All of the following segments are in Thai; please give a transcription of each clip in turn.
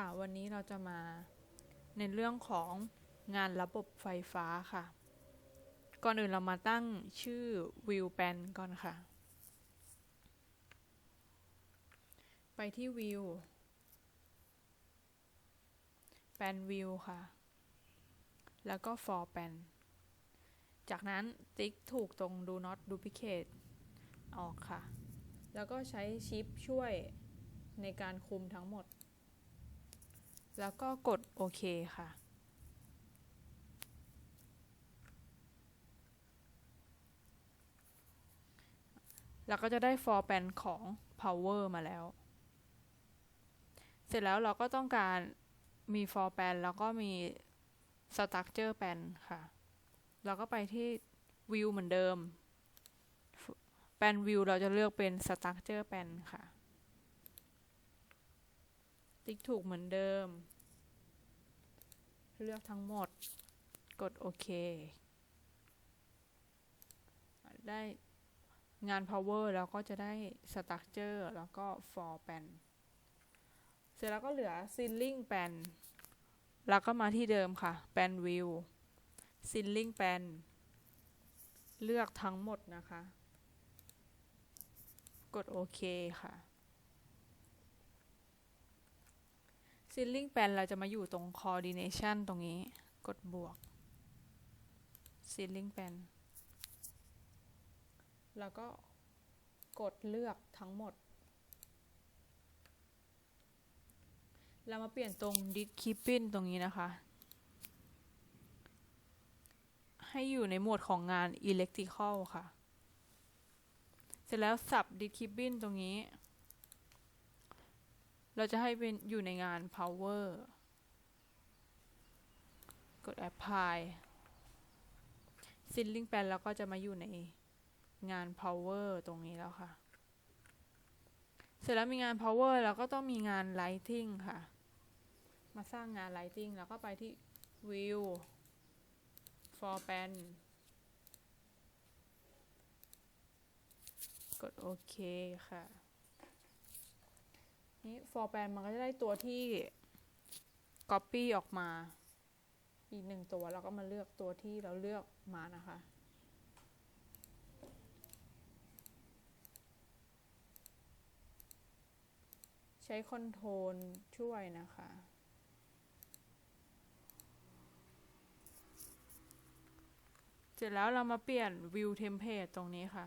ค่ะวันนี้เราจะมาในเรื่องของงานระบบไฟฟ้าค่ะ ก่อนอื่นเรามาตั้งชื่อวิวแปนก่อนค่ะ ไปที่วิวแปนวิวค่ะ แล้วก็ for แปนจากนั้นติ๊กถูกตรง do not duplicate ออกค่ะ แล้วก็ใช้ชิปช่วยในการคุมทั้งหมด แล้วก็กดโอเคค่ะ เราก็จะได้ for pan ของ power มาแล้ว เสร็จแล้วเราก็ต้องการมี for pan แล้วก็มี structure pan ค่ะ เราก็ไปที่ view เหมือนเดิม pan view เราจะเลือกเป็น structure pan ค่ะ ติ๊กถูกเหมือนเดิม เลือกทั้งหมด กดโอเค ได้งาน power แล้วก็จะได้ structure แล้วก็ for pan เสร็จแล้วก็เหลือ ceiling pan แล้วก็มาที่เดิมค่ะ pan view ceiling pan เลือกทั้งหมดนะคะ กดโอเคค่ะ ceiling pan เราจะมาอยู่ตรง coordination ตรงนี้ กดบวก ceiling pan แล้วก็กดเลือกทั้งหมด เรามาเปลี่ยนตรง did keeping ตรงนี้นะคะ ให้อยู่ในหมวดของงาน electrical ค่ะ เสร็จแล้วสับ did keeping ตรงนี้ เราจะให้เป็นอยู่ในงาน power กด apply ceiling pan แล้วก็จะมาอยู่ในงาน power ตรงนี้แล้วค่ะ เสร็จแล้วมีงาน power แล้วก็ต้องมีงาน lighting ค่ะ มาสร้างงาน lighting แล้วก็ไปที่ view for pan กดโอเคค่ะ นี่ for pan มันก็จะได้ตัวที่ copy ออกมา อีกหนึ่งตัวแล้วก็มาเลือกตัวที่เราเลือกมานะคะ ใช้คอนโทรลช่วยนะคะเสร็จแล้วเรามาเปลี่ยน view template ตรงนี้ค่ะ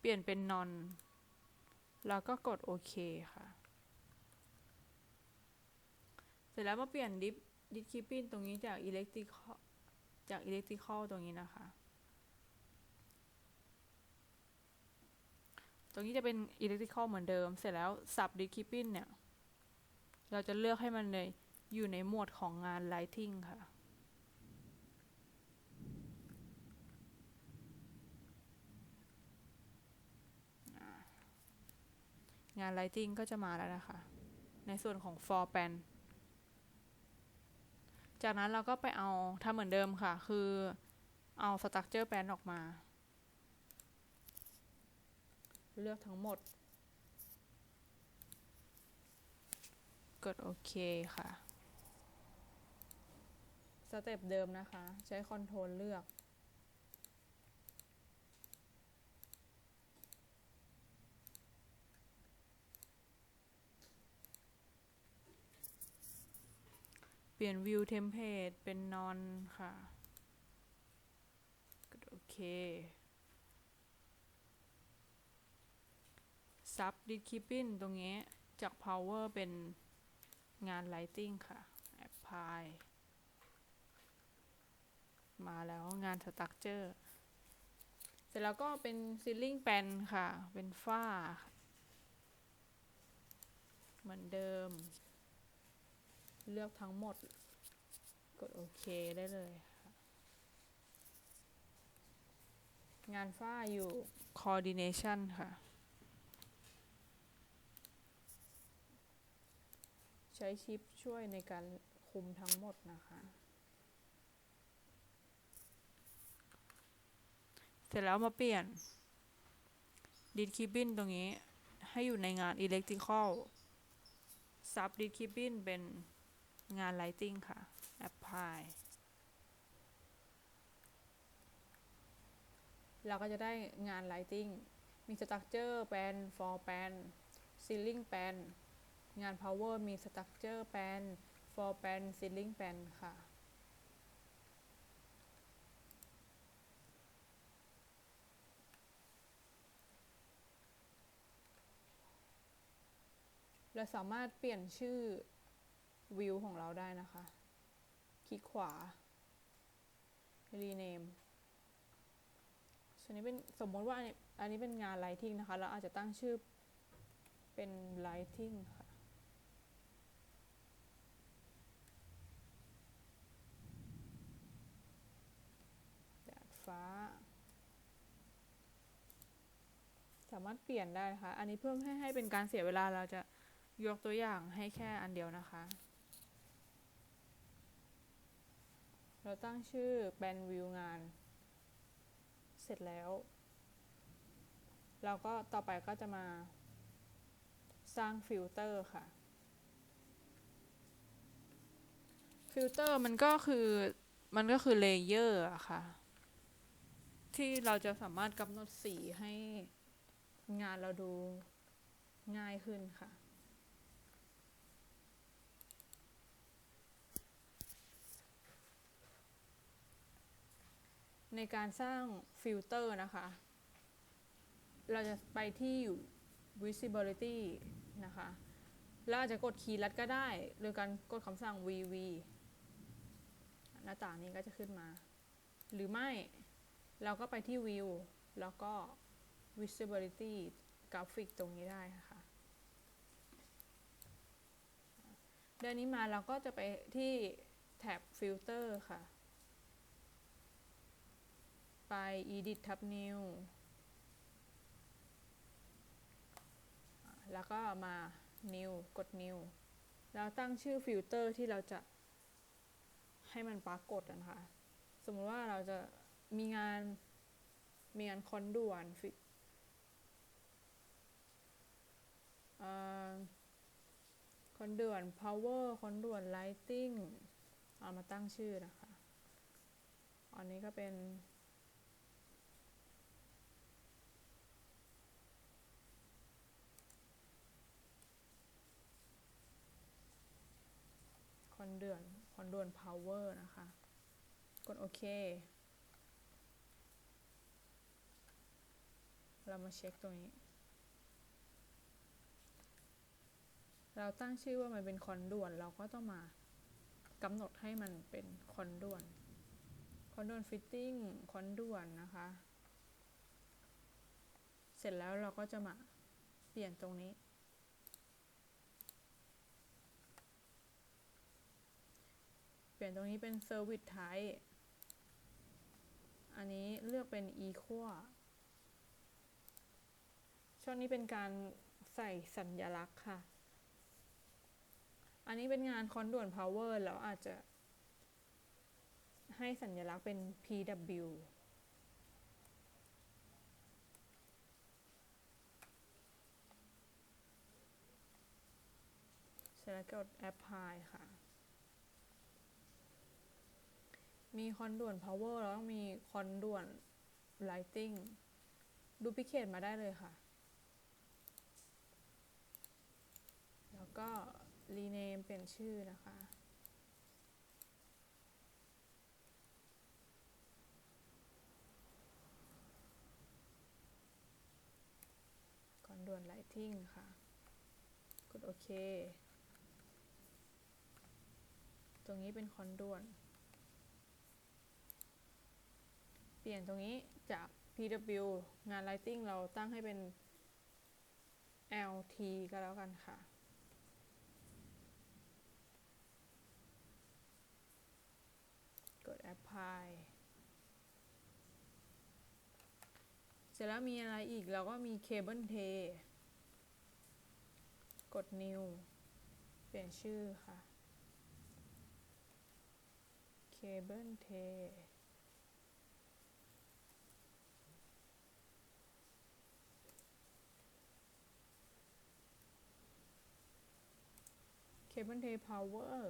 เปลี่ยนเป็น non แล้วก็กดโอเคค่ะ เสร็จแล้วมาเปลี่ยน dip dip keeping ตรงนี้จาก electrical จาก electrical ตรงนี้นะคะ ตรงนี้จะเป็น electrical เหมือนเดิม เสร็จแล้ว sub dip keeping เนี่ย เราจะเลือกให้มันเลยอยู่ในหมวดของงาน lighting ค่ะ งาน lighting ก็จะมาแล้วนะคะ ในส่วนของ for pan จากนั้นเราก็ไปเอาทำเหมือนเดิมค่ะ คือเอา structure pan ออกมา เลือกทั้งหมด กดโอเคค่ะ สเต็ปเดิมนะคะ ใช้คอนโทรลเลือก เปลี่ยน view template เป็น non ค่ะกดโอเค sub did keeping ตรงนี้จาก power เป็นงาน lighting ค่ะ apply มาแล้วงาน structure เสร็จแล้วก็เป็น ceiling pan ค่ะ เป็นฝ้า เหมือนเดิม เลือกทั้งหมด กดโอเคได้เลยค่ะ งานฝ้าอยู่ coordination ค่ะ ใช้ชิปช่วยในการคุมทั้งหมดนะคะ เสร็จแล้วมาเปลี่ยน did keeping ตรงนี้ให้อยู่ในงาน electrical sub d i c i b i n เป็น งาน lighting ค่ะ apply เราก็จะได้งาน lighting มี structure แปลน for แปลน ceiling แปลนงาน power มี structure แปลน for แปลน ceiling แปลนค่ะเราสามารถเปลี่ยนชื่อ วิวของเราได้นะคะ คลิกขวา rename ส่วนนี้เป็นสมมติว่าอันนี้อันนี้เป็นงาน lighting นะคะ เราอาจจะตั้งชื่อเป็น lighting ค่ะดาดฟ้า สามารถเปลี่ยนได้นะคะ อันนี้เพื่อให้ให้เป็นการเสียเวลาเราจะยกตัวอย่างให้แค่อันเดียวนะคะ เราตั้งชื่อแบนวิวงาน เสร็จแล้ว เราก็ต่อไปก็จะมา สร้างฟิลเตอร์ค่ะ ฟิลเตอร์มันก็คือ มันก็คือเลเยอร์อะค่ะ ที่เราจะสามารถกำหนดสีให้งานเราดูง่ายขึ้นค่ะ ในการสร้างฟิลเตอร์นะคะ เราจะไปที่ visibility นะคะแล้วอาจจะกดคีย์ลัดก็ได้ โดยการกดคำสั่ง vv หน้าต่างนี้ก็จะขึ้นมา หรือไม่เราก็ไปที่ view แล้วก็ visibility กราฟิกตรงนี้ได้ะค่ะเดินนี้มาเราก็จะไปที่แท็บ filter ค่ะ ไป edit ทับ new แล้วก็มา new กด new แล้วตั้งชื่อฟิลเตอร์ที่เราจะให้มันปรากฏนะคะ สมมติว่าเราจะมีงาน มีงานคอนด่วนฟิคอนด่วน power คอนด่วน lighting เอามาตั้งชื่อนะคะ อันนี้ก็เป็น อนเดือนคอนด่วน power นะคะ กดโอเค เรามาเช็คตรงนี้ เราตั้งชื่อว่ามันเป็นคอนด่วน เราก็ต้องมากำหนดให้มันเป็นคอนด่วน คอนด่วนฟิตติ้ง คอนด่วนนะคะ เสร็จแล้วเราก็จะมาเปลี่ยนตรงนี้ เปลี่ยนตรงนี้เป็น Service Type อันนี้เลือกเป็น Equal ช่องนี้เป็นการใส่สัญลักษณ์ค่ะ อันนี้เป็นงานคอนด่วน power แล้วอาจจะ ให้สัญลักษณ์เป็น PW เสร็จแล้วกด apply ค่ะ มีคอนด่วน power แล้วต้องมีคอนด่วน lighting ดูพิเคตมาได้เลยค่ะ แล้วก็ rename เปลี่ยนชื่อนะคะ คอนด่วน lighting ค่ะ กดโอเค ตรงนี้เป็นคอนด่วน เป ลี่ยนตรงนี้จาก PW งาน lighting เราตั้งให้เป็น LT ก็แล้วกันค่ะ กด apply เสร็จแล้วมีอะไรอีกเราก็มี cable tray กด new เปลี่ยนชื่อค่ะ cable tray cable tray power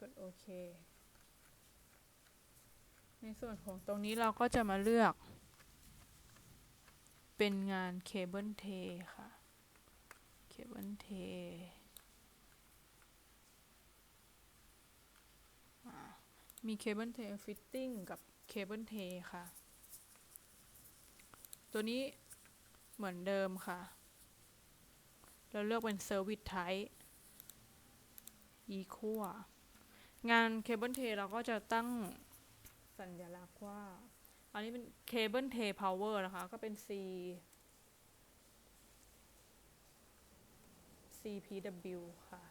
กดโอเค ในส่วนของตรงนี้เราก็จะมาเลือก เป็นงานเคเบิลเทค่ะ เคเบิลเทมีเคเบิลเทฟิตติ้งกับเคเบิลเทค่ะ ตัวนี้ เหมือนเดิมค่ะ เราเลือกเป็น Service Type Equal งานเคเบิลเทเราก็จะตั้งสัญลักษณ์ว่า อันนี้เป็นเคเบิลเทพาวเวอร์นะคะ ก็เป็น C CPW ค่ะ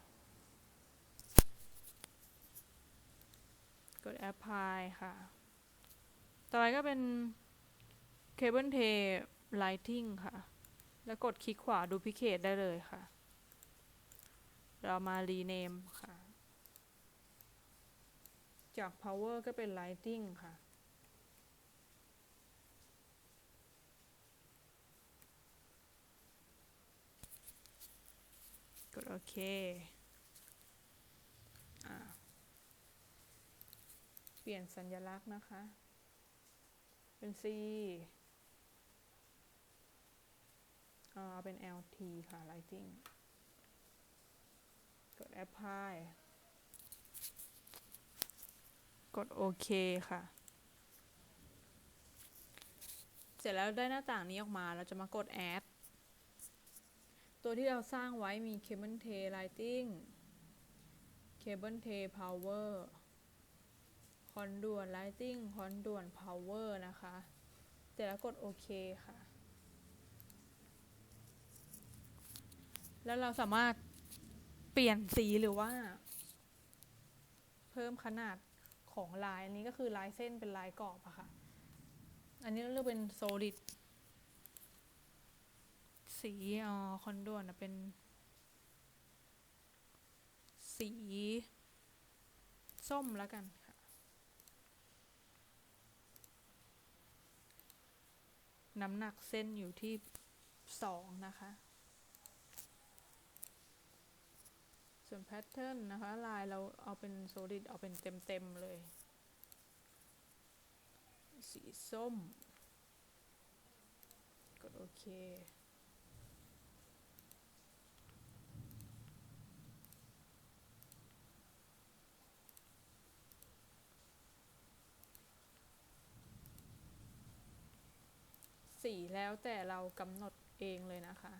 กด Apply ค่ะ ต่อไปก็เป็น Cable Tray Lighting ค่ะ แล้วกดคลิกขวา Duplicate ได้เลยค่ะ เรามา Rename ค่ะ จาก Power ก็เป็น Lighting ค่ะ กดโอเคอ่าเปลี่ยนสัญลักษณ์นะคะ เป็น C อ่า เป็น LT ค่ะ Lighting กด Apply กดโอเคค่ะ เสร็จแล้วได้หน้าต่างนี้ออกมาเราจะมากด Add ตัวที่เราสร้างไว้มี Cable Tray Lighting Cable Tray Power คอนด่วน Lighting คอนด่วน Power นะคะ เสร็จแล้วกดโอเคค่ะ แล้วเราสามารถเปลี่ยนสีหรือว่า เพิ่มขนาดของลายอันนี้ก็คือลายเส้นเป็นลายกรอบอะค่ะ อันนี้เราเลือกเป็น solid สีอ๋อคอนด่วนนะเป็น สี ส้มแล้วกันค่ะ น้ำหนักเส้นอยู่ที่สองนะคะ ส่วนแพทเทิร์นนะคะลายเราเอาเป็นโซลิดเอาเป็นเต็มๆเลย สีส้ม กดโอเคสีแล้วแต่เรากำหนดเองเลยนะคะ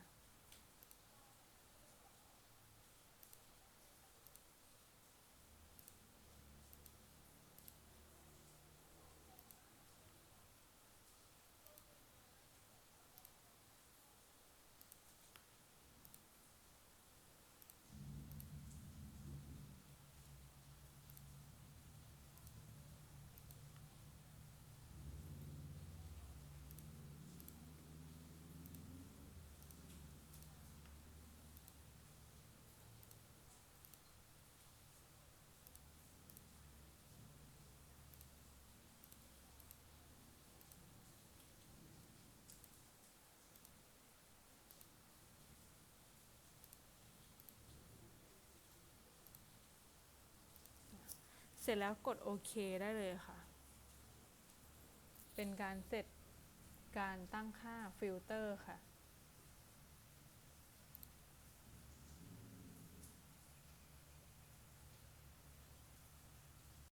ร็จแล้วกดโอเคได้เลยค่ะ เป็นการเสร็จการตั้งค่าฟิลเตอร์ค่ะ